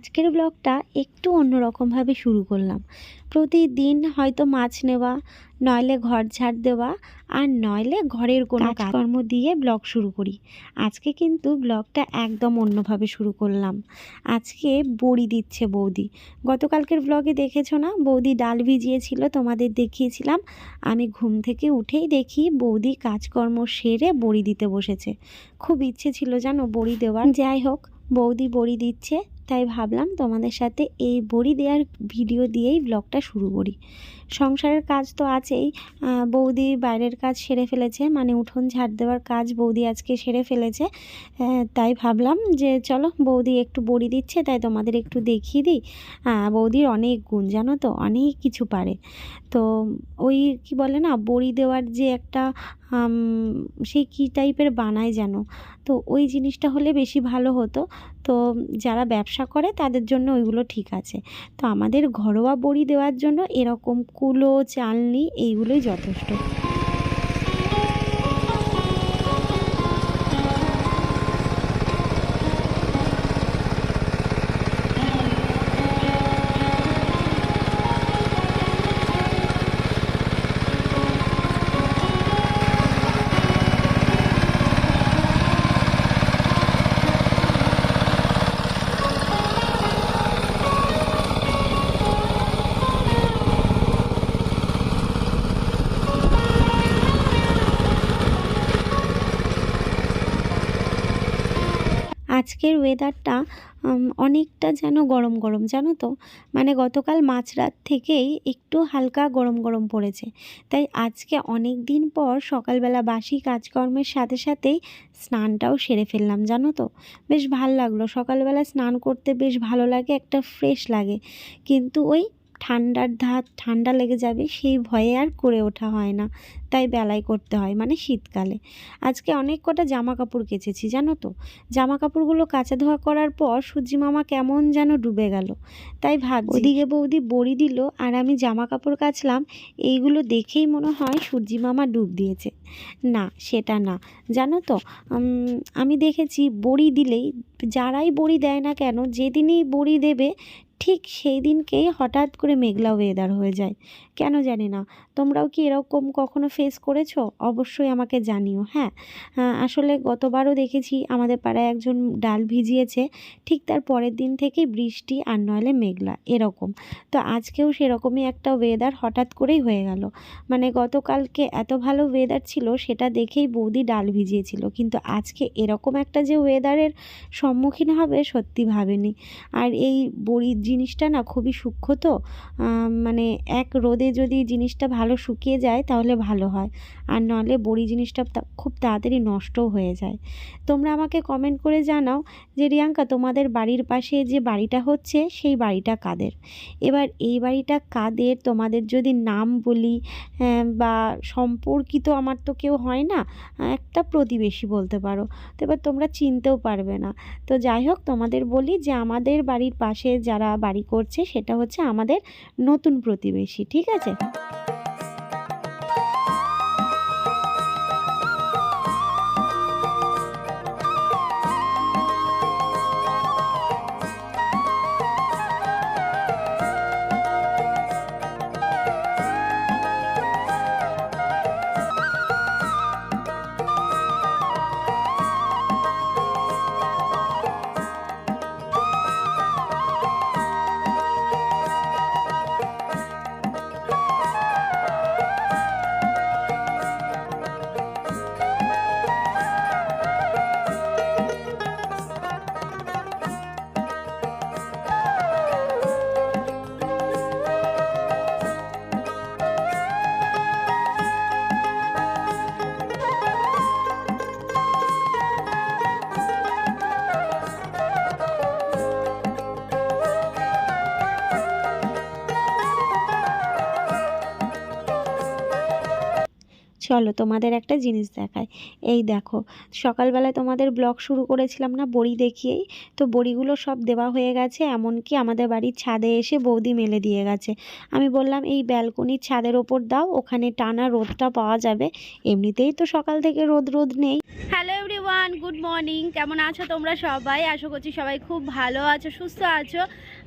আজকের ব্লগটা একটু অন্যরকমভাবে শুরু করলাম। প্রতিদিন হয়তো মাছ নেওয়া নইলে ঘর ঝাড় দেওয়া আর নইলে ঘরের কোনো কাজকর্ম দিয়ে ব্লগ শুরু করি। আজকে কিন্তু ব্লগটা একদম অন্যভাবে শুরু করলাম। আজকে বড়ি দিচ্ছে বৌদি। গতকালকের ব্লগে দেখেছ না? বৌদি ডাল ভিজিয়েছিল তোমাদের দেখিয়েছিলাম। আমি ঘুম থেকে উঠেই দেখি বৌদি কাজকর্ম সেরে বড়ি দিতে বসেছে। খুব ইচ্ছে ছিল জানো বড়ি দেওয়ার। যাই হোক বৌদি বড়ি দিচ্ছে। তাই ভাবলাম তোমাদের সাথে এই বড়ি দেওয়ার ভিডিও দিয়েই ব্লগটা শুরু করি। সংসারের কাজ তো আছেই। বৌদি বাইরের কাজ সেরে ফেলেছে মানে উঠোন ঝাড় দেওয়ার কাজ বৌদি আজকে সেরে ফেলেছে। তাই ভাবলাম যে চলো বৌদি একটু বড়ি দিচ্ছে, তাই তোমাদের একটু দেখিয়ে দিই। বৌদির অনেক গুণ, জানো তো? অনেক কিছু পারে। তো ওই কি বলে না, বড়ি দেওয়ার যে একটা সেই কী টাইপের বানায় যেন? তো ওই জিনিসটা হলে বেশি ভালো হতো। তো যারা ব্যবসা করে তাদের জন্য ওইগুলো ঠিক আছে। তো আমাদের ঘরোয়া বড়ি দেওয়ার জন্য এরকম কুলো চালনি এইগুলোই যথেষ্ট। আজকের ওয়েদারটা অনেকটা যেন গরম গরম, জানো তো? মানে গতকাল মাঝরাত থেকেই একটু হালকা গরম গরম পড়েছে। তাই আজকে অনেক দিন পর সকালবেলা বাসি কাজকর্মের সাথে সাথেই স্নানটাও সেরে ফেললাম, জানো তো? বেশ ভালো লাগল। সকালবেলা স্নান করতে বেশ ভালো লাগে, একটা ফ্রেশ লাগে। কিন্তু ওই ঠান্ডার ধাত ঠান্ডা লেগে যাবে, সেই ভয়ে আর করে ওঠা হয় না। তাই বেলায় করতে হয় মানে শীতকালে। আজকে অনেক কটা জামা কাপড় কেচেছি, জানো তো? জামা কাপড়গুলো কাচা ধোয়া করার পর সূর্যি মামা কেমন যেন ডুবে গেল। তাই ভাব ওদিকে বৌদি বড়ি দিল, আর আমি জামা কাপড় কাচলাম। এইগুলো দেখেই মনে হয় সূর্যি মামা ডুব দিয়েছে। না, সেটা না। জানো তো আমি দেখেছি বড়ি দিলেই, যারাই বড়ি দেয় না কেন, যেদিনই বড়ি দেবে ঠিক সেই দিনকেই হঠাৎ করে মেঘলা ওয়েদার হয়ে যায়। কেন জানি না। তোমরাও কি এরকম কখনো ফেস করেছ? অবশ্যই আমাকে জানিও হ্যাঁ? আসলে গতবারও দেখেছি আমাদের পাড়ায় একজন ডাল ভিজিয়েছে, ঠিক তার পরের দিন থেকেই বৃষ্টি আর নয়লে মেঘলা, এরকম। তো আজকেও সেরকমই একটা ওয়েদার হঠাৎ করেই হয়ে গেল। মানে গতকালকে এত ভালো ওয়েদার ছিল, সেটা দেখেই বৌদি ডাল ভিজিয়েছিল। কিন্তু আজকে এরকম একটা যে ওয়েদারের সম্মুখীন হবে, সত্যি ভাবেনি। আর এই বড়ির জিনিসটা না খুবই সূক্ষ্ম তো মানে এক রোদে যদি জিনিসটা ভালো শুকিয়ে যায় তাহলে ভালো হয়। আর নাহলে বড়ি জিনিসটা খুব তাড়াতাড়ি নষ্টও হয়ে যায়। তোমরা আমাকে কমেন্ট করে জানাও যে, রিয়াঙ্কা, তোমাদের বাড়ির পাশে যে বাড়িটা হচ্ছে সেই বাড়িটা কাদের? এবার এই বাড়িটা কাদের তোমাদের যদি নাম বলি বা সম্পর্কিত আমার তো কেউ হয় না, একটা প্রতিবেশী বলতে পারো। তো এবার তোমরা চিনতেও পারবে না। তো যাই হোক, তোমাদের বলি যে, আমাদের বাড়ির পাশে যারা বাড়ি করছে সেটা হচ্ছে আমাদের নতুন প্রতিবেশী ঠিক আছে? চলো তোমাদের একটা জিনিস দেখায় এই দেখো, সকালবেলায় তোমাদের ব্লগ শুরু করেছিলাম না বড়ি দেখিয়েই? তো বড়িগুলো সব দেওয়া হয়ে গেছে, এমনকি আমাদের বাড়ির ছাদে এসে বৌদি মেলে দিয়ে গেছে। আমি বললাম, এই ব্যালকনির ছাদের ওপর দাও, ওখানে টানা রোদটা পাওয়া যাবে। এমনিতেই তো সকাল থেকে রোদ রোদ নেই। হ্যালো এভরিওয়ান গুড মর্নিং কেমন আছো তোমরা সবাই? আশা করছি সবাই খুব ভালো আছো, সুস্থ আছো।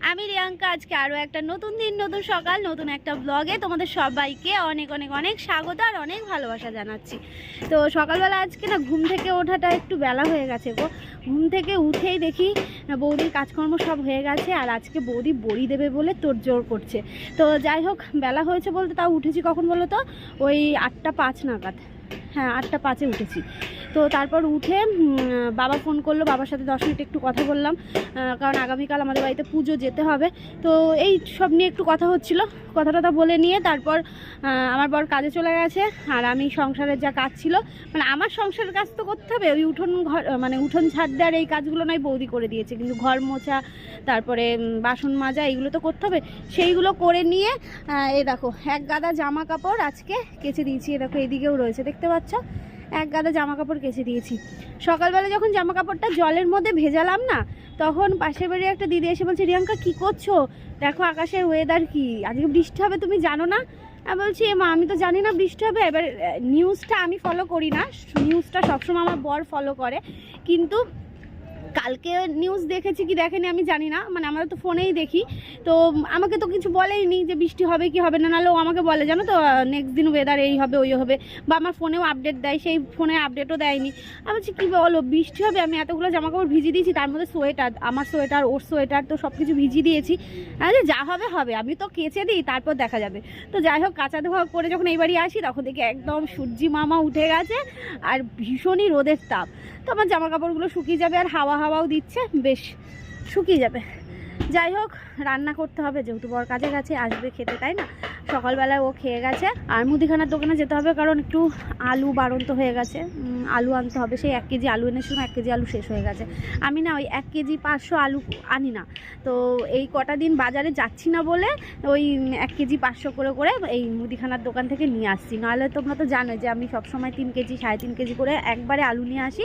আমি রিয়াঙ্কা, আজকে আরও একটা নতুন দিন, নতুন সকাল, নতুন একটা ব্লগে তোমাদের সবাইকে অনেক অনেক অনেক স্বাগত আর অনেক ভালোবাসা জানাচ্ছি। তো সকালবেলা আজকে না ঘুম থেকে ওঠাটা একটু বেলা হয়ে গেছে গো। ঘুম থেকে উঠেই দেখি বৌদির কাজকর্ম সব হয়ে গেছে আর আজকে বৌদি বড়ি দেবে বলে তোড়জোড় করছে। তো যাই হোক, বেলা হয়েছে বলতে তাও উঠেছি কখন বলো তো? ওই আটটা পাঁচ নাগাদ। হ্যাঁ আটটা পাঁচে উঠেছি। তো তারপর উঠে বাবা ফোন করল, বাবার সাথে দশ মিনিট একটু কথা বললাম কারণ আগামীকাল আমাদের বাড়িতে পুজো যেতে হবে। তো এই সব নিয়ে একটু কথা হচ্ছিল কথা টথা বলে নিয়ে তারপর আমার বর কাজে চলে গেছে, আর আমি সংসারের যা কাজ ছিল মানে আমার সংসারের কাজ তো করতে হবে, ওই উঠোন ঘর মানে উঠোন ছাদ দেওয়ার এই কাজগুলো নয়, বৌদি করে দিয়েছে, কিন্তু ঘর মোছা, তারপরে বাসন মাজা, এইগুলো তো করতে হবে। সেইগুলো করে নিয়ে এ দেখো, এক গাদা জামা কাপড় আজকে কেচে দিয়েছি এ দেখো, এদিকেও রয়েছে, দেখতে পাচ্ছ? এক গাদা জামা কাপড় কেচে দিয়েছি। সকালবেলা যখন জামা কাপড়টা জলের মধ্যে ভেজালাম না, তখন পাশের বাড়ি একটা দিদি এসে বলছে, রিয়াঙ্কা, কি করছ? দেখো আকাশের ওয়েদার কি? আজকে বৃষ্টি হবে, তুমি জানো না? আমি বলছি, "এ মা, আমি তো জানি না বৃষ্টি হবে। এবার নিউজটা আমি ফলো করি না। নিউজটা সবসময় আমার বর ফলো করে। কিন্তু কালকে নিউজ দেখেছি কি দেখেনি আমি জানি না মানে আমরা তো ফোনেই দেখি। তো আমাকে তো কিছু বলেইনি যে বৃষ্টি হবে কি হবে না, নাহলে ও আমাকে বলে, জানো তো নেক্সট দিন ওয়েদার এই হবে, ওই হবে। বা আমার ফোনেও আপডেট দেয়, সেই ফোনে আপডেটও দেয়নি। আমি বলছি, কী বলো, বৃষ্টি হবে? আমি এতগুলো জামা কাপড় ভিজিয়ে দিয়েছি, তার মধ্যে সোয়েটার আমার সোয়েটার ওর সোয়েটার তো সব কিছু ভিজিয়ে দিয়েছি। আরে, যা হবে হবে, আমি তো কেচে দিই, তারপর দেখা যাবে। তো যাই হোক, কাঁচা ধোয়া করে যখন এই বাড়ি আসি, তখন দেখি একদম সূর্যি মামা উঠে গেছে, আর ভীষণই রোদের তাপ। তো আমার জামা কাপড়গুলো শুকিয়ে যাবে, আর হাওয়া হাওয়াও দিচ্ছে, বেশ শুকিয়ে যাবে। যাই হোক, রান্না করতে হবে, যেহেতু বর কাজে গেছে, আসবে খেতে, তাই না? সকালবেলায় ও খেয়ে গেছে। আর মুদিখানার দোকানে যেতে হবে কারণ একটু আলু বাড়ন্ত হয়ে গেছে। আলু আনতে হবে। সেই এক কেজি আলু এনেছিলাম, এক কেজি আলু শেষ হয়ে গেছে। আমি না ওই এক কেজি পাঁচশো আলু আনি না। তো এই কটা দিন বাজারে যাচ্ছি না বলে ওই এক কেজি পাঁচশো করে করে এই মুদিখানার দোকান থেকে নিয়ে আসছি। নাহলে তোমরা তো জানো যে আমি সবসময় তিন কেজি, সাড়ে তিন কেজি করে একবারে আলু নিয়ে আসি,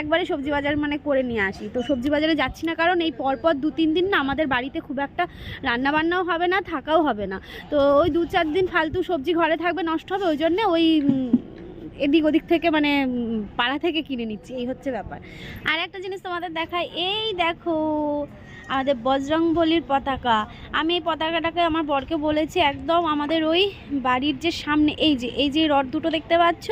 একবারে সবজি বাজার মানে করে নিয়ে আসি। তো সবজি বাজারে যাচ্ছি না কারণ এই পরপর দু, তিন দিন না আমাদের বাড়িতে খুব একটা রান্না বান্নাও হবে না, থাকাও হবে না। তো ওই দু চার দিন ফালতু সবজি ঘরে থাকবে, নষ্ট হবে, ওই জন্যে ওই এদিক ওদিক থেকে মানে পাড়া থেকে কিনে নিচ্ছি। এই হচ্ছে ব্যাপার। আর একটা জিনিস তোমাদের দেখায় এই দেখো আমাদের বজরং বলির পতাকা। আমি এই পতাকাটাকে আমার বরকে বলেছি, একদম আমাদের ওই বাড়ির যে সামনে, এই যে এই যে রড দুটো দেখতে পাচ্ছ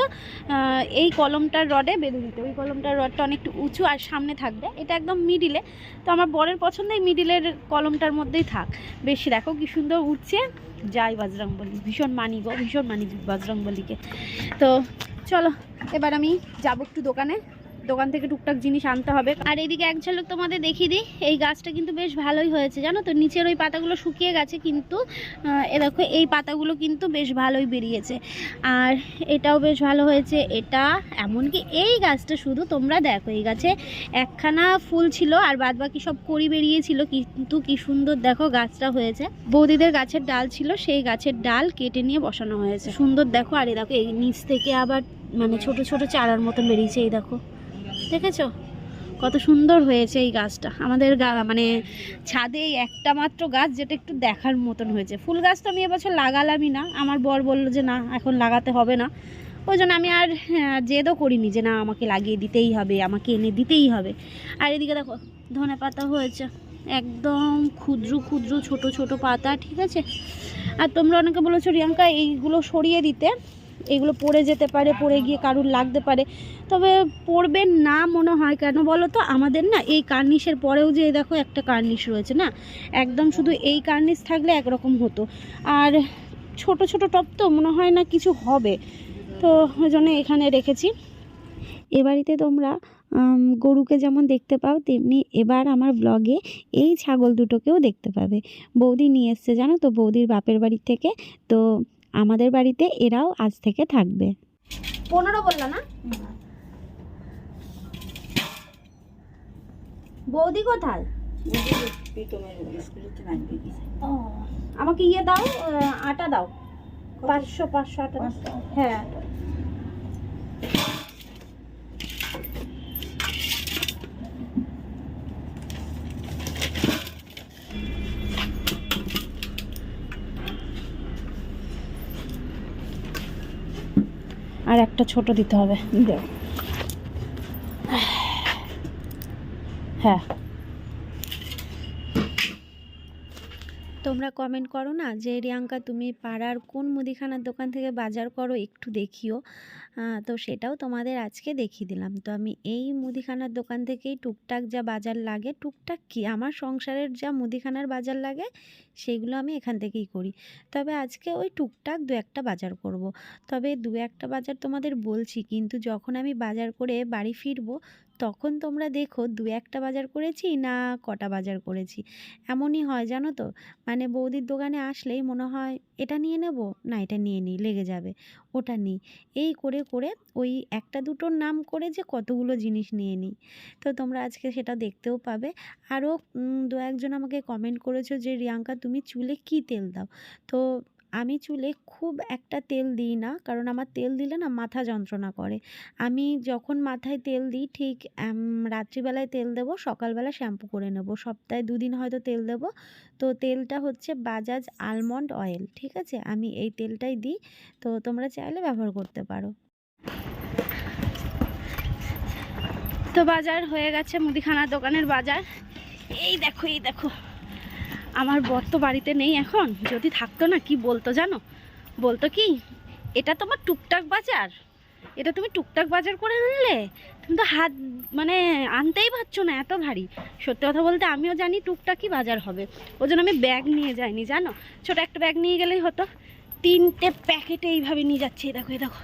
এই কলমটার রডে বেঁধে দিতে। ওই কলমটার রডটা অনেকটু উঁচু আর সামনে থাকবে। এটা একদম মিডিলে তো আমার বরের পছন্দ এই মিডিলের কলমটার মধ্যেই থাক। বেশি দেখো কি সুন্দর উঠছে। যাই বজরং বলি ভীষণ মানি গো, ভীষণ মানি বজরং বলিকে তো চলো, এবার আমি যাব একটু দোকানে। দোকান থেকে টুকটাক জিনিস আনতে হবে। আর এইদিকে এক ঝলক তোমাদের দেখিয়ে দিই, এই গাছটা কিন্তু বেশ ভালোই হয়েছে, জানো তো? নিচের ওই পাতাগুলো শুকিয়ে গেছে কিন্তু এ দেখো, এই পাতাগুলো কিন্তু বেশ ভালোই বেরিয়েছে। আর এটাও বেশ ভালো হয়েছে, এটা এমনকি এই গাছটা শুধু তোমরা দেখো, এই গাছে একখানা ফুল ছিল আর বাদ বাকি সব করি বেরিয়েছিল, কিন্তু কি সুন্দর দেখো গাছটা হয়েছে। বৌদিদের গাছের ডাল ছিল, সেই গাছের ডাল কেটে নিয়ে বসানো হয়েছে। সুন্দর দেখো, আর এই দেখো, এই নিচ থেকে আবার মানে ছোট ছোট চারার মতন বেরিয়েছে, এই দেখো। দেখেছ? কত সুন্দর হয়েছে এই গাছটা। আমাদের মানে ছাদে একটা মাত্র গাছ যেটা একটু দেখার মতন হয়েছে। ফুল গাছ তো আমি এবছর লাগালামই না। আমার বর বলল যে, না, এখন লাগাতে হবে না। ওই জন্য আমি আর জেদও করিনি যে, না, আমাকে লাগিয়ে দিতেই হবে, আমাকে এনে দিতেই হবে। আর এদিকে দেখো, ধনে পাতা হয়েছে। একদম ক্ষুদ্র ক্ষুদ্র, ছোট ছোট পাতা, ঠিক আছে? আর তোমরা অনেকে বলেছ, রিয়াঙ্কা, এইগুলো সরিয়ে দিতে। এগুলো পড়ে যেতে পারে, পড়ে গিয়ে কারুর লাগতে পারে। তবে পড়বে না মনে হয় কেন বলো তো? আমাদের না এই কার্নিশের পরেও যে দেখো একটা কার্নিশ রয়েছে না? একদম শুধু এই কার্নিশ থাকলে একরকম হতো। আর ছোট ছোট টপ তো মনে হয় না কিছু হবে। তো ওই জন্য এখানে রেখেছি। এ বাড়িতে তোমরা গরুকে যেমন দেখতে পাও, তেমনি এবার আমার ব্লগে এই ছাগল দুটোকেও দেখতে পাবে। বৌদি নিয়ে এসছে, জানো তো? বৌদির বাপের বাড়ি থেকে। তো আমাদের বাড়িতে এরাও আজ থেকে থাকবে। পনেরো বলল না? বৌদি কোথায়? আমাকে ইয়ে দাও আটা দাও। পাঁচশো পাঁচশো আটা হ্যাঁ। আর একটা ছোট দিতে হবে। হ্যাঁ। তোমরা কমেন্ট করো না যে, রিয়াঙ্কা, তুমি পাড়ার কোন মুদিখানার দোকান থেকে বাজার করো একটু দেখিও। তো সেটাও তোমাদের আজকে দেখিয়ে দিলাম। তো আমি এই মুদিখানার দোকান থেকেই টুকটাক যা বাজার লাগে, টুকটাক কি আমার সংসারের যা মুদিখানার বাজার লাগে, সেগুলো আমি এখান থেকেই করি। তবে আজকে ওই টুকটাক দু একটা বাজার করব। তবে দু একটা বাজার তোমাদের বলছি, কিন্তু যখন আমি বাজার করে বাড়ি ফিরবো, তখন তোমরা দেখো দু একটা বাজার করেছি না কটা বাজার করেছি। এমনই হয় জানো তো? মানে বৌদির দোকানে আসলেই মনে হয়, এটা নিয়ে নেব? না, এটা নিয়ে নিই, লেগে যাবে। ওটা নিই। এই করে করে ওই একটা দুটোর নাম করে যে কতগুলো জিনিস নিয়ে নিই। তো তোমরা আজকে সেটা দেখতেও পাবে। আরও দু একজন আমাকে কমেন্ট করেছ যে, রিয়াঙ্কা, তুমি চুলে কী তেল দাও? তো আমি চুলে খুব একটা তেল দিই না, কারণ আমার তেল দিলে না মাথা যন্ত্রণা করে। আমি যখন মাথায় তেল দিই, ঠিক রাত্রিবেলায় তেল দেবো, সকালবেলা শ্যাম্পু করে নেব। সপ্তাহে দুদিন হয়তো তেল দেবো। তো তেলটা হচ্ছে বাজাজ আলমন্ড অয়েল, ঠিক আছে? আমি এই তেলটাই দিই। তো তোমরা চাইলে ব্যবহার করতে পারো। তো বাজার হয়ে গেছে মুদিখানার দোকানের বাজার। এই দেখো এই দেখো। আমার বর তো বাড়িতে নেই এখন। যদি থাকতো না, কি বলতো জানো? বলতো কি, এটা তোমার টুকটাক বাজার। এটা তুমি টুকটাক বাজার করে আনলে, তুমি তো হাত মানে আনতেই পারছ না, এত ভারী। সত্যি কথা বলতে আমিও জানি টুকটাকই বাজার হবে। ওই জন্য আমি ব্যাগ নিয়ে যাইনি, জানো? ছোট একটা ব্যাগ নিয়ে গেলেই হতো। তিনটে প্যাকেটে এইভাবে নিয়ে যাচ্ছি দেখো, এই দেখো।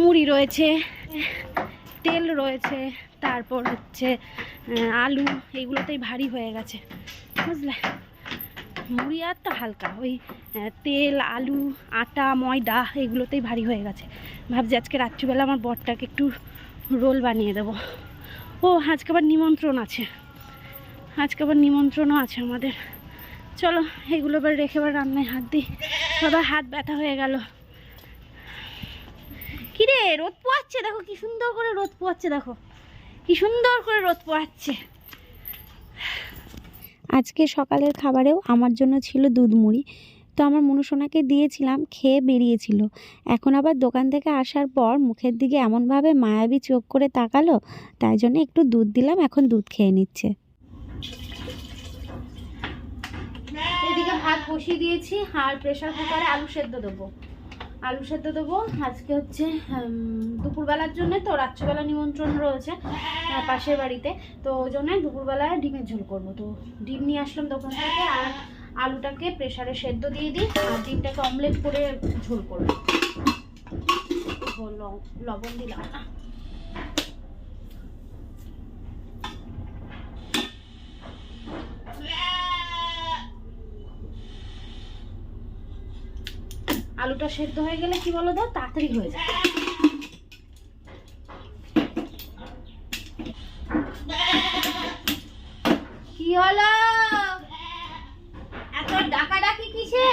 মুড়ি রয়েছে, তেল রয়েছে, তারপর হচ্ছে আলু, এইগুলোতেই ভারী হয়ে গেছে। বুঝলে? মুড়ি আর তো হালকা। ওই তেল, আলু, আটা, ময়দা এগুলোতেই ভারী হয়ে গেছে। ভাবছি আজকে রাত্রিবেলা আমার বরটাকে একটু রোল বানিয়ে দেবো। ও, আজকে আবার নিমন্ত্রণ আছে। আজকে আবার নিমন্ত্রণও আছে আমাদের। চলো, এগুলো এবার রেখে এবার রান্নায় হাত দিই। বাবা, হাত ব্যথা হয়ে গেল। কিরে, রোদ পোয়াচ্ছে, দেখো কি সুন্দর করে রোদ পোয়াচ্ছে, দেখো। কি সুন্দর করে রোদ পোয়াচ্ছে। আজকে সকালের খাবারেও আমার জন্য ছিল দুধ মুড়ি। তো আমার মনুসোনাকে দিয়েছিলাম, খেয়ে বেরিয়েছিল। এখন আবার দোকান থেকে আসার পর মুখের দিকে এমনভাবে মায়াবী চোখ করে তাকালো, তাই জন্য একটু দুধ দিলাম, এখন দুধ খেয়ে নিচ্ছে। এদিকে ভাত বসিয়ে দিয়েছি, আর প্রেসার কুকারে আলু সেদ্ধ দেবো। আলু সেদ্ধ দেবো। আজকে হচ্ছে দুপুরবেলার জন্য তো রাত্রিবেলা নিমন্ত্রণ রয়েছে পাশের বাড়িতে। তো ওই জন্য দুপুরবেলায় ডিমের ঝোল করব। তো ডিম নিয়ে আসলাম দোকান থেকে, আর আলুটাকে প্রেশারে সেদ্ধ দিয়ে দিই, আর ডিমটাকে অমলেট করে ঝোল করব। লবণ দিলাম। না আলুটা সেদ্ধ হয়ে গেলে কি বলো তো? তাড়াতাড়ি হয়ে যায়। কি হলো? এত ডাকাডাকি কিসে?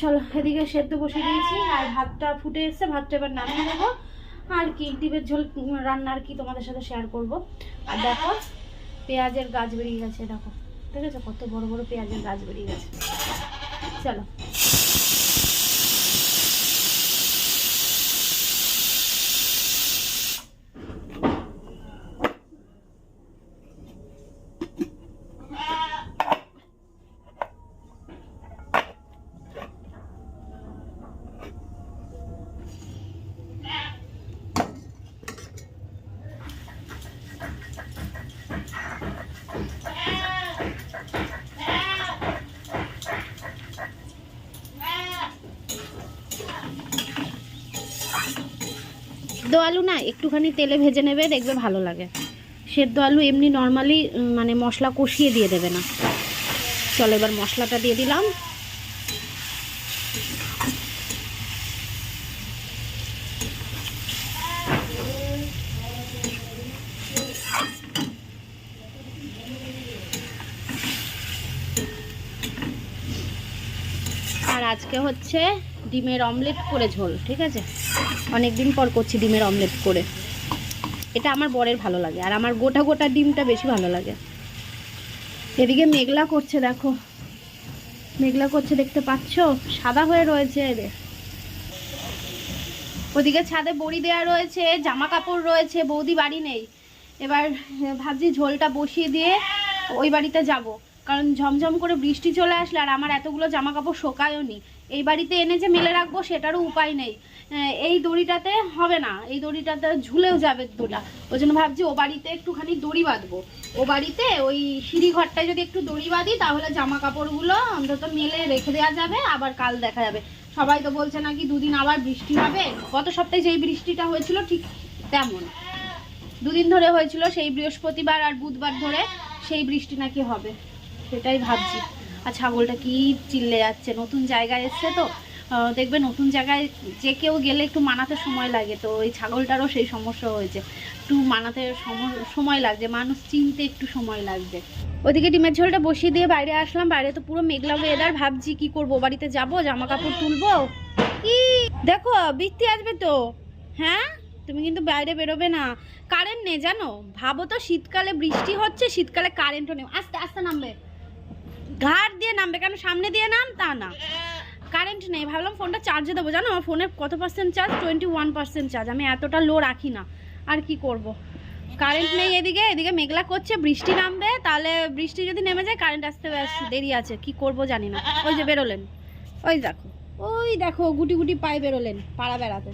চলো, এদিকে সেদ্ধ বসিয়ে দিয়েছি, আর ভাতটা ফুটে এসছে, ভাতটা এবার নামিয়ে দেবো আর কি, ডিমের ঝোল রান্না আর কি তোমাদের সাথে শেয়ার করব? আর দেখো, পেঁয়াজের গাছ বেরিয়ে গেছে, দেখো। ঠিক আছে কত বড় বড় পেঁয়াজের গাছ বেরিয়ে গেছে। চলো সেদ্ধ আলু না একটুখানি তেলে ভেজে নেবে, দেখবে ভালো লাগে। সেদ্ধ আলু এমনি নর্মালি মানে মশলা কষিয়ে দিয়ে দেবে না। চলো এবার মশলাটা দিয়ে দিলাম। আর আজকে হচ্ছে ডিমের অমলেট করে ঝোল, ঠিক আছে? অনেক দিন পর করছি ডিমের অমলেট করে। এটা আমার বরের ভালো লাগে, আর আমার গোটা গোটা ডিমটা বেশি ভালো লাগে। এদিকে মেঘলা করছে, দেখো। মেঘলা করছে, দেখতে পাচ্ছ? সাদা হয়ে রয়েছে এদের ওদিকে ছাদে বড়ি দেওয়া রয়েছে জামা কাপড় রয়েছে, বৌদি বাড়ি নেই। এবার ভাবছি ঝোলটা বসিয়ে দিয়ে ওই বাড়িতে যাব। কারণ ঝমঝম করে বৃষ্টি চলে আসলে আর আমার এতগুলো জামা কাপড় শোকায়ও নি। এই বাড়িতে এনে যে মেলে রাখব সেটারও উপায় নেই। এই দড়িটাতে হবে না। এই দড়িটাতে ঝুলেও যাবে দুটা ওই জন্য ভাবছি ও বাড়িতে একটুখানি দড়ি বাঁধবো। ও বাড়িতে ওই সিঁড়ি ঘরটায় যদি একটু দড়ি বাঁধি, তাহলে জামা কাপড়গুলো অন্তত মেলে রেখে দেওয়া যাবে, আবার কাল দেখা যাবে। সবাই তো বলছে নাকি দুদিন আবার বৃষ্টি হবে? গত সপ্তাহে যেই বৃষ্টিটা হয়েছিল ঠিক তেমন। দুদিন ধরে হয়েছিল সেই বৃহস্পতিবার আর বুধবার ধরে সেই বৃষ্টি নাকি হবে। সেটাই ভাবছি। আর ছাগলটা কি চিল্লে যাচ্ছে? নতুন জায়গায় এসছে তো দেখবে নতুন জায়গায় যে কেউ গেলে একটু মানাতে সময় লাগে তো ওই ছাগলটারও সেই সমস্যা হয়েছে। একটু মানাতে সম- সময় লাগছে, মানুষ চিনতে একটু সময় লাগবে। ওদিকে ডিমের ঝোলটা বসিয়ে দিয়ে বাইরে আসলাম, বাইরে তো পুরো মেঘলা ওয়েদার ভাবছি কি করব, বাড়িতে যাব জামা কাপড় তুলবো? কি? দেখো, বৃষ্টি আসবে তো। হ্যাঁ? তুমি কিন্তু বাইরে বেরোবে না। কারেন্ট নেই জানো? ভাবো তো, শীতকালে বৃষ্টি হচ্ছে, শীতকালে কারেন্টও নেই। আস্তে আস্তে নামবে। ঘাট দিয়ে নামবে, কেন সামনে দিয়ে নাম? তা না। কারেন্ট নেই। ভাবলাম ফোনটা চার্জে দেবো। জানো, আমার ফোনের কত percent charge twenty one percent charge আমি এতটা লো রাখি না। আর কি করব। কারেন্ট নেই এদিকে। এদিকে মেঘলা করছে, বৃষ্টি নামবে। তাহলে বৃষ্টি যদি নেমে যায়, কারেন্ট আসতে দেরি আছে। কি করব জানি না। ওই যে বেরোলেন। ওই দেখো। ওই দেখো, গুটি গুটি পায়ে বেরোলেন পাড়া বেড়াতে।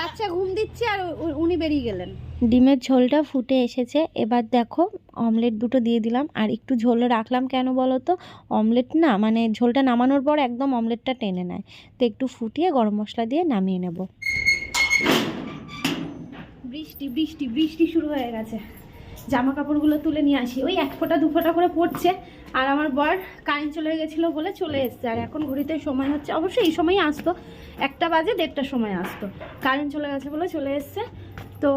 বাচ্চা ঘুম দিচ্ছে আর উনি বেরিয়ে গেলেন। ডিমের ঝোলটা ফুটে এসেছে। এবার দেখো অমলেট দুটো দিয়ে দিলাম। আর একটু ঝোল রাখলাম কেন বলো তো? অমলেট না মানে ঝোলটা নামানোর পর একদম অমলেটটা টেনে নেয়। তো একটু ফুটিয়ে গরম মশলা দিয়ে নামিয়ে নেব। বৃষ্টি বৃষ্টি বৃষ্টি শুরু হয়ে গেছে। জামা কাপড়গুলো তুলে নিয়ে আসি। ওই এক ফোঁটা দু ফোঁটা করে পড়ছে। আর আমার বর কারেন্ট চলে গেছিল বলে চলে এসছে। আর এখন ঘড়িতে সময় হচ্ছে অবশ্যই এই সময়ই আসতো, একটা বাজে দেড়টার সময় আসতো। কারেন্ট চলে গেছে বলে চলে এসছে। তো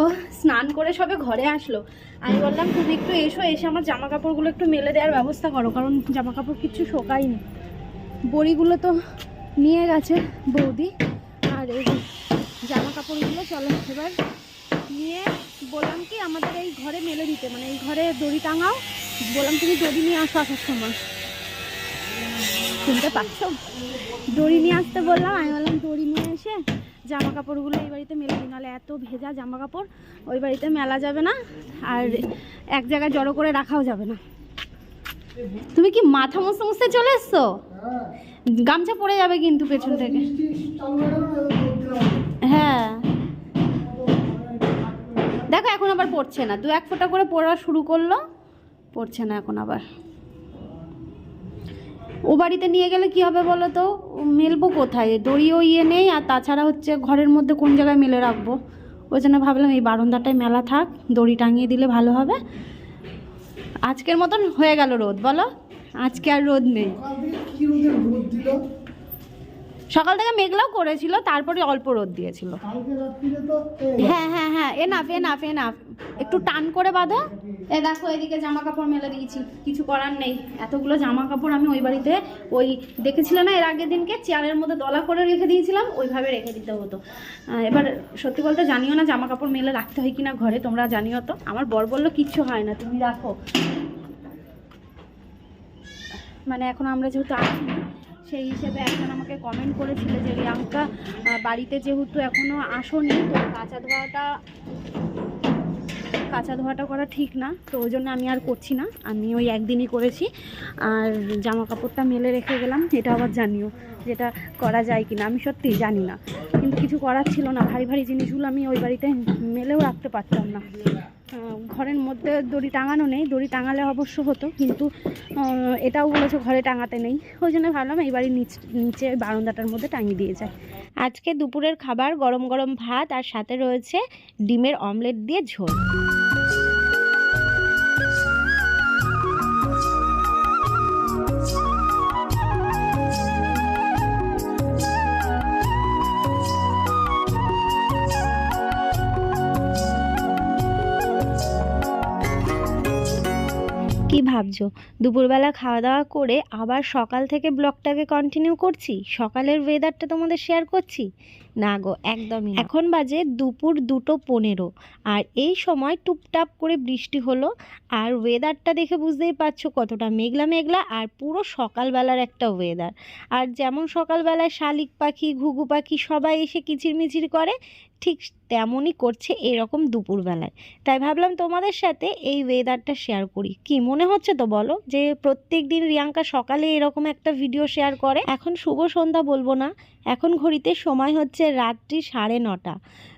ও স্নান করে সবে ঘরে আসলো। আমি বললাম, তুমি একটু এসো, এসে আমার জামা কাপড়গুলো একটু মেলে দেওয়ার ব্যবস্থা করো, কারণ জামা কাপড় কিচ্ছু শোকায়নি। বড়িগুলো তো নিয়ে গেছে বৌদি। আর এই জামা কাপড়গুলো চলো এবার নিয়ে বললাম কি, আমাদের এই ঘরে মেলে দিতে। মানে এই ঘরে দড়ি টাঙাও বললাম, তুমি দড়ি নিয়ে আসো আসার সময়। শুনতে পাচ্ছ? দড়ি নিয়ে আসতে বললাম, আমি বললাম, দড়ি নিয়ে এসে জামা কাপড়গুলো এই বাড়িতে মেলে দিই, নাহলে এত ভেজা জামা কাপড় ওই বাড়িতে মেলা যাবে না আর এক জায়গায় জড়ো করে রাখাও যাবে না। তুমি কি মাথা মুছতে মুছতে চলে এসছো? গামছা পড়ে যাবে কিন্তু পেছন থেকে। হ্যাঁ। দেখো, এখন আবার পড়ছে না। দু এক ফোঁটা করে পড়া শুরু করল। পড়ছে না এখন আবার। ও বাড়িতে নিয়ে গেলে কি হবে বলো তো? মেলবো কোথায়? দড়িও ইয়ে নেই, আর তাছাড়া হচ্ছে ঘরের মধ্যে কোন জায়গায় মেলে রাখব? ওই জন্য ভাবলাম এই বারান্দাটায় মেলা থাক, দড়ি টাঙিয়ে দিলে ভালো হবে। আজকের মতন হয়ে গেল রোদ, বলো? আজকে আর রোদ নেই। সকাল থেকে মেঘলাও করেছিল তারপরে অল্প রোদ দিয়েছিল। হ্যাঁ হ্যাঁ হ্যাঁ এনাফ এনাফ এনাফ একটু টান করে বাঁধো। এ দেখো এদিকে জামা কাপড় মেলে দিয়েছি কিছু করার নেই। এতগুলো জামা কাপড় আমি ওই বাড়িতে ওই দেখেছিলাম না এর আগের দিনকে চেয়ারের মধ্যে দলা করে রেখে দিয়েছিলাম ওইভাবে রেখে দিতে হতো। এবার সত্যি বলতে জানিও না জামা কাপড় মেলে রাখতে হয় কিনা ঘরে তোমরা জানিও তো। আমার বর বলল কিচ্ছু হয় না তুমি রাখো। মানে এখন আমরা যেহেতু আসি সেই হিসেবে একজন আমাকে কমেন্ট করেছিল যে, রিয়াঙ্কা বাড়িতে যেহেতু এখনও আসোনি, তো কাঁচা ধোয়াটা কাঁচা ধোয়াটা করা ঠিক না, তো ওই জন্য আমি আর করছি না। আমি ওই একদিনই করেছি। আর জামা কাপড়টা মেলে রেখে গেলাম, এটা আবার জানিও যেটা করা যায় কিনা। আমি সত্যিই জানি না, কিন্তু কিছু করার ছিল না। ভারী ভারী জিনিসগুলো আমি ওই বাড়িতে মেলেও রাখতে পারতাম না। ঘরের মধ্যে দড়ি টাঙানো নেই, দড়ি টাঙালে অবশ্য হতো, কিন্তু এটাও বলেছে ঘরে টাঙাতে নেই। ওই জন্য ভাবলাম এই বাড়ির নিচ, নিচে বারান্দাটার মধ্যে টাঙিয়ে দিয়ে যায়। আজকে দুপুরের খাবার গরম গরম ভাত, আর সাথে রয়েছে ডিমের অমলেট দিয়ে ঝোল। ভাবছ? দুপুরবেলা খাওয়া দাওয়া করে আবার সকাল থেকে ব্লগটাকে কন্টিনিউ করছি? সকালের ওয়েদারটা তোমাদের শেয়ার করছি? না গো, একদমই এখন বাজে দুপুর দুটো পনেরো আর এই সময় টুপটাপ করে বৃষ্টি হলো আর ওয়েদারটা দেখে বুঝতেই পারছ কতটা মেঘলা মেঘলা আর পুরো সকালবেলার একটা ওয়েদার আর যেমন সকালবেলায় শালিক পাখি, ঘুঘু পাখি সবাই এসে কিচিরমিচির করে ঠিক তেমনই করছে এরকম দুপুরবেলায়। তাই ভাবলাম তোমাদের সাথে এই ওয়েদারটা শেয়ার করি। কি মনে হচ্ছে তো বলো? যে প্রত্যেক দিন রিয়াঙ্কা সকালে এরকম একটা ভিডিও শেয়ার করে। এখন শুভ সন্ধ্যা বলব না। এখন ঘড়িতে সময় হচ্ছে রাত্রি সাড়ে নটা।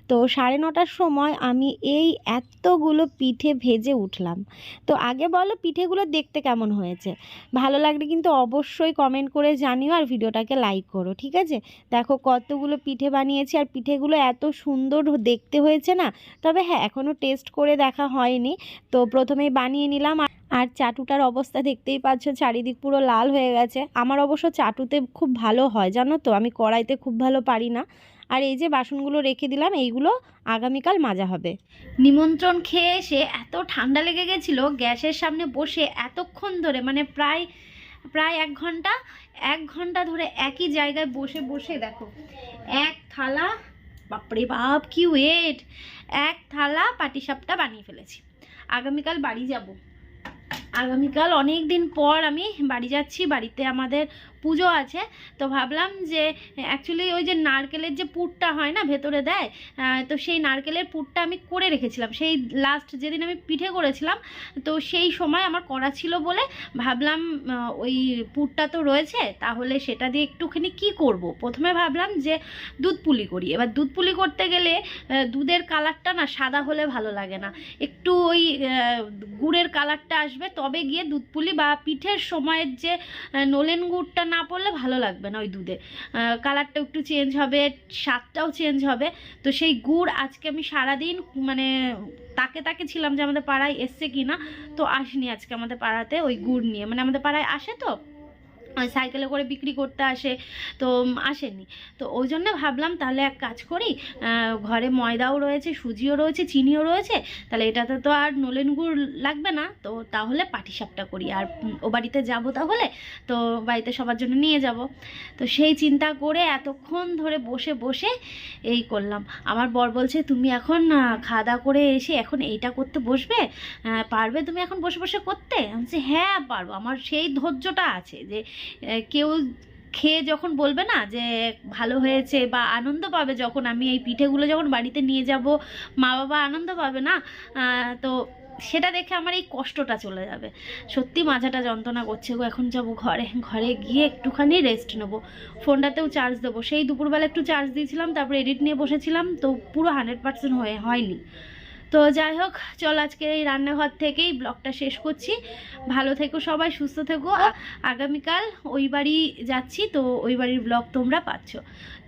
তো সাড়ে নটার সময় আমি এই এতগুলো পিঠে ভেজে উঠলাম। তো আগে বলো পিঠেগুলো দেখতে কেমন হয়েছে? ভালো লাগলে কিন্তু অবশ্যই কমেন্ট করে জানিও আর ভিডিওটাকে লাইক করো, ঠিক আছে? দেখো কতগুলো পিঠে বানিয়েছি আর পিঠেগুলো এত সুন্দর দেখতে হয়েছে না? তবে হ্যাঁ এখনও টেস্ট করে দেখা হয়নি। তো প্রথমেই বানিয়ে নিলাম আর- চাটুটার অবস্থা দেখতেই পাচ্ছ, চারিদিক পুরো লাল হয়ে গেছে। আমার অবশ্য চাটুতে খুব ভালো হয়, জানো তো? আমি কড়াইতে খুব ভালো পারি না। আর এই যে বাসনগুলো রেখে দিলাম, এইগুলো আগামীকাল মাজা হবে। নিমন্ত্রণ খেয়ে এসে এত ঠান্ডা লেগে গেছিল, গ্যাসের সামনে বসে এতক্ষণ ধরে মানে প্রায় প্রায় এক ঘণ্টা এক ঘণ্টা ধরে একই জায়গায় বসে বসে দেখো, এক থালা, বাপরে বাপ, কি ওয়েট এক থালা পাটিসাপটা বানিয়ে ফেলেছি। আগামীকাল বাড়ি যাব। আগামীকাল অনেক দিন পর আমি বাড়ি যাচ্ছি, বাড়িতে আমাদের পুজো আছে। তো ভাবলাম যে অ্যাকচুয়ালি ওই যে নারকেলের যে পুরটা হয় না ভেতরে দেয় তো সেই নারকেলের পুরটা আমি করে রেখেছিলাম। সেই লাস্ট যেদিন আমি পিঠে করেছিলাম, তো সেই সময় আমার করা ছিল বলে ভাবলাম ওই পুরটা তো রয়েছে, তাহলে সেটা দিয়ে একটুখানি কি করব? প্রথমে ভাবলাম যে দুধ পুলি করি। এবার দুধ পুলি করতে গেলে দুধের কালারটা না সাদা হলে ভালো লাগে না। একটু ওই গুড়ের কালারটা আসবে, তবে গিয়ে দুধ পুলি বা পিঠের সময়ের যে নলেন গুড়টা না পড়লে ভালো লাগবে না ওই দুধে। কালারটা একটু চেঞ্জ হবে, স্বাদটাও চেঞ্জ হবে। তো সেই গুড় আজকে আমি সারাদিন মানে তাকে তাকে ছিলাম যে আমাদের পাড়ায় এসছে কিনা, তো আসেনি আজকে আমাদের পাড়াতে ওই গুড় নিয়ে। মানে আমাদের পাড়ায় আসে তো? সাইকেলে করে বিক্রি করতে আসে, তো আসেনি। তো ওই জন্য ভাবলাম তাহলে এক কাজ করি ঘরে ময়দাও রয়েছে, সুজিও রয়েছে, চিনিও রয়েছে, তাহলে এটাতে তো আর নলেন গুড় লাগবে না, তো তাহলে পাটিসাপটা করি। আর ও বাড়িতে যাব তাহলে, তো বাড়িতে সবার জন্য নিয়ে যাব। তো সেই চিন্তা করে এতক্ষণ ধরে বসে বসে এই করলাম। আমার বর বলছে, তুমি এখন খাওয়া দাওয়া করে এসে এখন এইটা করতে বসবে? পারবে তুমি এখন বসে বসে করতে? আমি হ্যাঁ পারব। আমার সেই ধৈর্যটা আছে যে কেউ খেয়ে যখন বলবে না যে ভালো হয়েছে বা আনন্দ পাবে যখন, আমি এই পিঠেগুলো যখন বাড়িতে নিয়ে যাব মা বাবা আনন্দ পাবে না তো সেটা দেখে আমার এই কষ্টটা চলে যাবে। সত্যি মাথাটা যন্ত্রণা করছে গো, এখন যাব ঘরে ঘরে গিয়ে একটুখানি রেস্ট নেব। ফোনটাতেও চার্জ দেবো। সেই দুপুরবেলা একটু চার্জ দিয়েছিলাম, তারপরে এডিট নিয়ে বসেছিলাম, তো পুরো হান্ড্রেড পার্সেন্ট হয়ে, হয়নি। তো যাই হোক, চল আজকে এই রান্নাঘর থেকেই ব্লগটা শেষ করছি। ভালো থেকো সবাই, সুস্থ থেকো। আগামীকাল ওই বাড়ি যাচ্ছি, তো ওই বাড়ির ব্লগ তোমরা পাচ্ছ।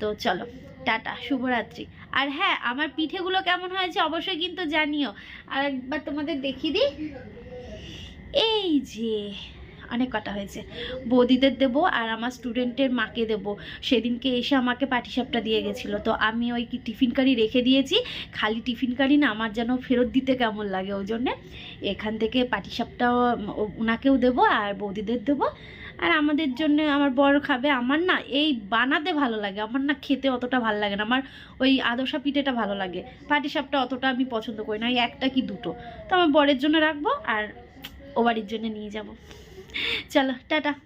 তো চলো, টাটা, শুভরাত্রি। আর হ্যাঁ আমার পিঠেগুলো কেমন হয়েছে অবশ্যই কিন্তু জানিও। আর একবার তোমাদের দেখিয়ে দিই। এই যে অনেক কটা হয়েছে। বৌদিদের দেবো আর আমার স্টুডেন্টের মাকে দেবো। সেদিনকে এসে আমাকে পাটিসাপটা দিয়ে গেছিল। তো আমি ওই কি টিফিন কারি রেখে দিয়েছি। খালি টিফিন কারি না, আমার যেন ফেরত দিতে কেমন লাগে ওই জন্যে। এখান থেকে পাটিসাপটাও ওনাকেও দেবো আর বৌদিদের দেবো। আর আমাদের জন্য আমার বড় খাবে। আমার না এই বানাতে ভালো লাগে। আমার না খেতে অতটা ভালো লাগে না। আমার ওই আদশা পিঠেটা ভালো লাগে। পাটিসাপটা অতটা আমি পছন্দ করি না। ওই একটা কি দুটো। তো আমার বরের জন্য রাখব আর ও বাড়ির জন্য নিয়ে যাব। চলো টাটা।